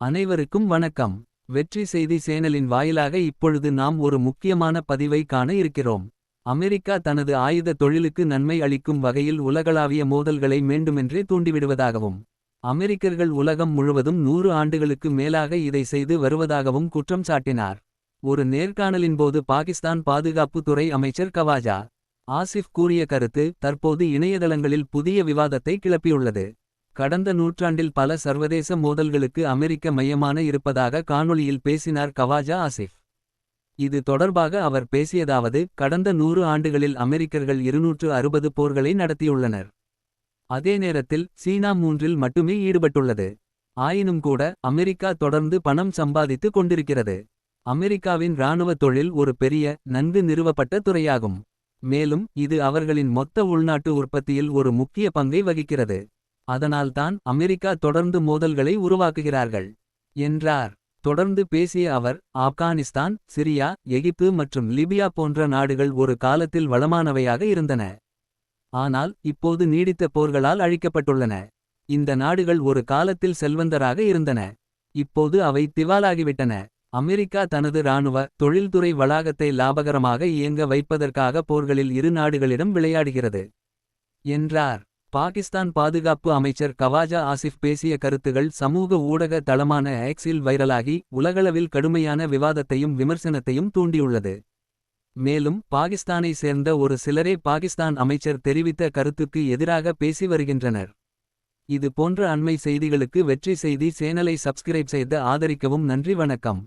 அனைவருக்கும் வணக்கம். வெற்றி செய்தி சேனலின் வாயிலாக இப்பொழுது நாம் ஒரு முக்கியமான பதிவை காண இருக்கிறோம். அமெரிக்கா தனது ஆயுத தொழிலுக்கு நன்மை அளிக்கும் வகையில் உலகளாவிய மோதல்களை வேண்டுமென்றே தூண்டிவிடுவதாகவும் அமெரிக்கர்கள் உலகம் முழுவதும் நூறு ஆண்டுகளுக்கு மேலாக இதை செய்து வருவதாகவும் குற்றம் சாட்டினார். ஒரு நேர்காணலின் போது பாகிஸ்தான் பாதுகாப்பு துறை அமைச்சர் கவாஜா ஆசிஃப் கூறிய கருத்து தற்போது இணையதளங்களில் புதிய விவாதத்தை கிளப்பியுள்ளது. கடந்த நூற்றாண்டில் பல சர்வதேச மோதல்களுக்கு அமெரிக்க மையமான இருப்பதாக காணொளியில் பேசினார் கவாஜா ஆசிஃப் இது தொடர்பாக அவர் பேசியதாவது கடந்த நூறு ஆண்டுகளில் அமெரிக்கர்கள் இருநூற்று அறுபது போர்களை நடத்தியுள்ளனர். அதே நேரத்தில் சீனா மூன்றில் மட்டுமே ஈடுபட்டுள்ளது. ஆயினும் கூட அமெரிக்கா தொடர்ந்து பணம் சம்பாதித்து கொண்டிருக்கிறது. அமெரிக்காவின் இராணுவ தொழில் ஒரு பெரிய நன்கு நிறுவப்பட்ட துறையாகும். மேலும் இது அவர்களின் மொத்த உள்நாட்டு உற்பத்தியில் ஒரு முக்கிய பங்கை வகிக்கிறது. அதனால்தான் அமெரிக்கா தொடர்ந்து மோதல்களை உருவாக்குகிறார்கள் என்றார். தொடர்ந்து பேசிய அவர் ஆப்கானிஸ்தான் சிரியா எகிப்து மற்றும் லிபியா போன்ற நாடுகள் ஒரு காலத்தில் வளமானவையாக இருந்தன. ஆனால் இப்போது நீடித்த போர்களால் அழிக்கப்பட்டுள்ளன. இந்த நாடுகள் ஒரு காலத்தில் செல்வந்தராக இருந்தன. இப்போது அவை திவாலாகிவிட்டன. அமெரிக்கா தனது இராணுவ தொழில்துறை வளாகத்தை லாபகரமாக இயங்க வைப்பதற்காக போர்களில் இரு நாடுகளிடம் விளையாடுகிறது என்றார். பாகிஸ்தான் பாதுகாப்பு அமைச்சர் கவாஜா ஆசிஃப் பேசிய கருத்துகள் சமூக ஊடக தளமான எக்ஸில் வைரலாகி உலகளவில் கடுமையான விவாதத்தையும் விமர்சனத்தையும் தூண்டியுள்ளது. மேலும் பாகிஸ்தானை சேர்ந்த ஒரு சிலரே பாகிஸ்தான் அமைச்சர் தெரிவித்த கருத்துக்கு எதிராக பேசி வருகின்றனர். இது போன்ற அண்மை செய்திகளுக்கு வெற்றி செய்தி சேனலை சப்ஸ்கிரைப் செய்து ஆதரிக்கவும் நன்றி வணக்கம்.